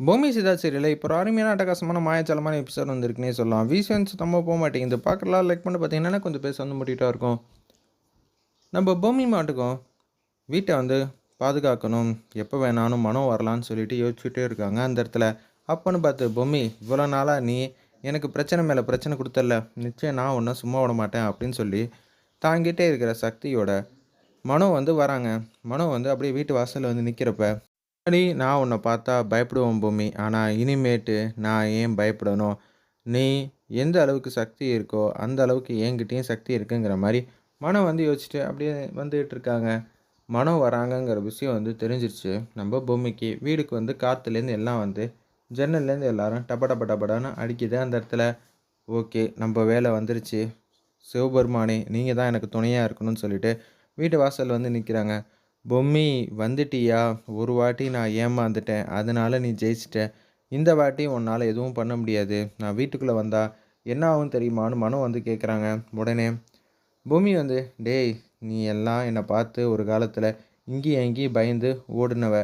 பூமி சிதா சீரியலில் இப்போ ஒரு அருமையான அட்டகாசமான மாயச்சலமான எபிசோட் வந்திருக்குன்னே சொல்லலாம். வீசன் சுத்தமாக போக மாட்டேங்குது. பார்க்கலாம் லைக் பண்ணி பார்த்தீங்கன்னா கொஞ்சம் பேச வந்து முட்டிகிட்டா இருக்கும். நம்ம பூமி மாட்டுக்கும் வீட்டை வந்து பாதுகாக்கணும். எப்போ வேணாலும் மனம் வரலான்னு சொல்லிட்டு யோசிச்சுட்டே இருக்காங்க. அந்த இடத்துல அப்போன்னு பார்த்து பொம்மி இவ்வளோ நாளாக நீ எனக்கு பிரச்சனை மேலே பிரச்சனை கொடுத்தல நிச்சயம் நான் ஒன்றும் சும்மா விட மாட்டேன். அப்படின்னு சொல்லி தாங்கிட்டே இருக்கிற சக்தியோட மனோ வந்து வராங்க. மனோ வந்து அப்படியே வீட்டு வாசலில் வந்து நிற்கிறப்ப முன்னாடி நான் உன்னை பார்த்தா பயப்படுவோம் பூமி. ஆனால் இனிமேட்டு நான் ஏன் பயப்படணும்? நீ எந்த அளவுக்கு சக்தி இருக்கோ அந்த அளவுக்கு என்கிட்டேயும் சக்தி இருக்குங்கிற மாதிரி மனம் வந்து யோசிச்சுட்டு அப்படியே வந்துகிட்டு இருக்காங்க. மனம் வராங்கங்கிற விஷயம் வந்து தெரிஞ்சிருச்சு. நம்ம பூமிக்கு வீடுக்கு வந்து காற்றுலேருந்து எல்லாம் வந்து ஜன்னல்லேருந்து எல்லாரும் டப டப டபடான்னு அடிக்குது அந்த இடத்துல. ஓகே நம்ம வேலை வந்துருச்சு. சிவபெருமானே நீங்கள் தான் எனக்கு துணையாக இருக்கணும்னு சொல்லிட்டு வீட்டு வாசல் வந்து நிற்கிறாங்க பொம்மி வந்துட்டியா? ஒரு வாட்டி நான் ஏமாந்துட்டேன். அதனால நீ ஜெயிச்சிட்ட. இந்த வாட்டி உன்னால் எதுவும் பண்ண முடியாது. நான் வீட்டுக்குள்ளே வந்தா என்ன ஆகும் தெரியுமான்னு மனம் வந்து கேட்குறாங்க உடனே பூமி வந்து டேய் நீ எல்லாம் என்னை பார்த்து ஒரு காலத்தில் இங்கேயும் எங்கேயும் பயந்து ஓடுனவ.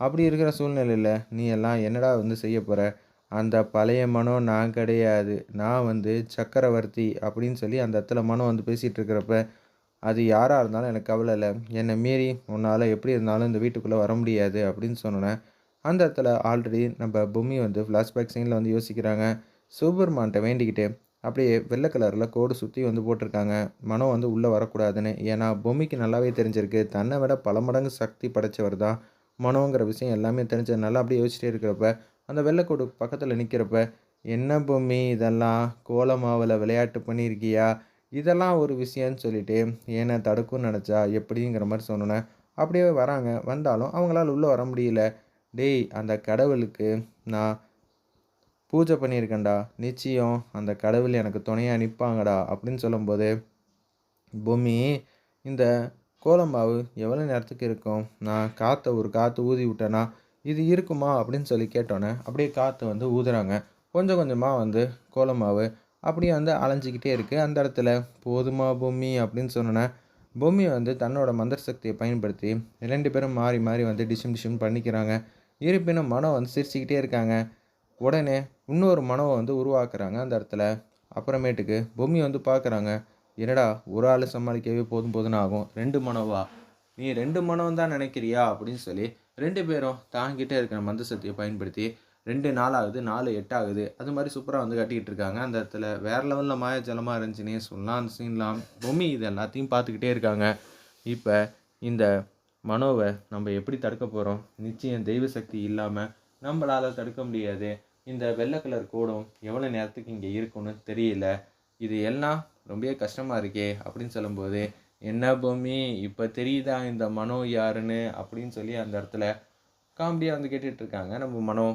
அப்படி இருக்கிற சூழ்நிலையில் நீ எல்லாம் என்னடா வந்து செய்ய போகிற அந்த பழைய மனம் நான் கிடையாது. நான் வந்து சக்கரவர்த்தி அப்படின்னு சொல்லி அந்த இடத்துல மனம் வந்து பேசிகிட்டு இருக்கிறப்ப அது யாராக இருந்தாலும் எனக்கு கவலை இல்லை. என்னை மீறி உன்னால் எப்படி இருந்தாலும் இந்த வீட்டுக்குள்ளே வர முடியாது அப்படின்னு சொன்னேன் அந்த இடத்துல ஆல்ரெடி நம்ம பூமி வந்து ஃப்ளாஷ்பேக் சீனில் வந்து யோசிக்கிறாங்க. சூப்பர்மான்ட்ட வேண்டிக்கிட்டு அப்படியே வெள்ளை கலரில் கோடு சுற்றி வந்து போட்டிருக்காங்க. மனம் வந்து உள்ளே வரக்கூடாதுன்னு. ஏன்னா பொம்மிக்கு நல்லாவே தெரிஞ்சிருக்கு. தன்னை விட பல மடங்கு சக்தி படைச்சவர் தான் மனோங்கிற விஷயம் எல்லாமே தெரிஞ்சதுனால அப்படியே யோசிச்சிட்டே இருக்கிறப்ப அந்த வெள்ளைக்கோடு பக்கத்தில் நிற்கிறப்ப என்ன பொம்மி இதெல்லாம் கோலமாவில் விளையாட்டு பண்ணியிருக்கியா? இதெல்லாம் ஒரு விஷயம்னு சொல்லிட்டு ஏன்னா தடுக்கும்னு நினச்சா எப்படிங்கிற மாதிரி சொன்னோன்னே அப்படியே வராங்க. வந்தாலும் அவங்களால உள்ளே வர முடியல. டேய் அந்த கடவுளுக்கு நான் பூஜை பண்ணியிருக்கேன்டா. நிச்சயம் அந்த கடவுள் எனக்கு துணையாக நிற்பாங்கடா அப்படின்னு சொல்லும்போது பூமி இந்த கோலம்பாவு எவ்வளோ நேரத்துக்கு இருக்கும்? நான் காற்றை ஒரு காற்று ஊதி விட்டேன்னா இது இருக்குமா? அப்படின்னு சொல்லி கேட்டோன்னே அப்படியே காற்று வந்து ஊதுறாங்க. கொஞ்சம் கொஞ்சமாக வந்து கோலமாவு அப்படியே வந்து அலைஞ்சிக்கிட்டே இருக்குது அந்த இடத்துல போதுமா பூமி அப்படின்னு சொன்னோன்னே பூமி வந்து தன்னோட மந்திர சக்தியை பயன்படுத்தி ரெண்டு பேரும் மாறி மாறி வந்து டிஷம் டிஷம் பண்ணிக்கிறாங்க. இருப்பினும் மனம் வந்து சிரிச்சுக்கிட்டே இருக்காங்க. உடனே இன்னொரு மனவை வந்து உருவாக்குறாங்க அந்த இடத்துல. அப்புறமேட்டுக்கு பூமி வந்து பார்க்குறாங்க என்னடா ஒரு ஆள் சமாளிக்கவே போதும் போதுன்னு ஆகும். ரெண்டு மனவா? நீ ரெண்டு மனம் தான் நினைக்கிறியா? அப்படின்னு சொல்லி ரெண்டு பேரும் தாங்கிட்டே இருக்கிற மந்த சக்தியை பயன்படுத்தி ரெண்டு நாள் ஆகுது நாலு எட்டு ஆகுது அது மாதிரி சூப்பராக வந்து கட்டிக்கிட்டு இருக்காங்க. அந்த இடத்துல வேறு லெவலில் மாயஜலமாக இருந்துச்சுன்னே சொல்லலாம். அந்த சீன்லாம் பொம்மி இது எல்லாத்தையும் பார்த்துக்கிட்டே இருக்காங்க. இப்போ இந்த மனோவை நம்ம எப்படி தடுக்க போகிறோம் நிச்சயம் தெய்வ சக்தி இல்லாமல் நம்மளால் தடுக்க முடியாது. இந்த வெள்ளை கலர் கூடம் எவ்வளோ நேரத்துக்கு இங்கே இருக்குன்னு தெரியல. இது எல்லாம் ரொம்ப கஷ்டமாக இருக்கே அப்படின்னு சொல்லும்போது என்ன பூமி இப்போ தெரியுதா இந்த மனோ யாருன்னு? அப்படின்னு சொல்லி அந்த இடத்துல காமெடியாக வந்து கேட்டுட்ருக்காங்க நம்ம மனோ.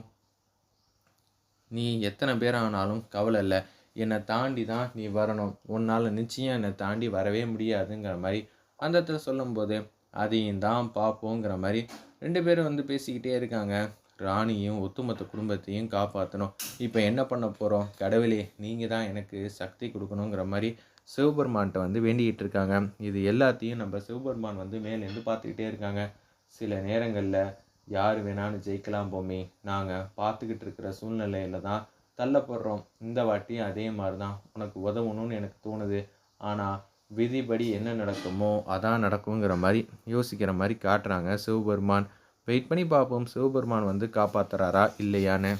நீ எத்தனை பேர் ஆனாலும் கவலை இல்லை. என்னை தாண்டி தான் நீ வரணும். உன்னால் நிச்சயம் என்னை தாண்டி வரவே முடியாதுங்கிற மாதிரி அந்த இடத்துல சொல்லும்போது அதையும் தான் பார்ப்போங்கிற மாதிரி ரெண்டு பேரும் வந்து பேசிக்கிட்டே இருக்காங்க. ராணியும் ஒட்டுமொத்த குடும்பத்தையும் காப்பாற்றணும் இப்போ என்ன பண்ண போகிறோம் கடவுளே நீங்கள் தான் எனக்கு சக்தி கொடுக்கணுங்கிற மாதிரி சிவபெருமான்கிட்ட வந்து வேண்டிக்கிட்டு இருக்காங்க. இது எல்லாத்தையும் நம்ம சிவபெருமான் வந்து மேலேருந்து பார்த்துக்கிட்டே இருக்காங்க. சில நேரங்களில் யார் வேணாலும் ஜெயிக்கலாம் போமே நாங்கள் பார்த்துக்கிட்டு இருக்கிற சூழ்நிலையில தான் தள்ளப்படுறோம். இந்த வாட்டியும் அதே மாதிரி தான் உனக்கு உதவணும்னு எனக்கு தோணுது. ஆனால் விதிப்படி என்ன நடக்குமோ அதான் நடக்குங்கிற மாதிரி யோசிக்கிற மாதிரி காட்டுறாங்க சிவபெருமான். வெயிட் பண்ணி பார்ப்போம். சிவபெருமான் வந்து காப்பாத்துறாரா இல்லையான்னு.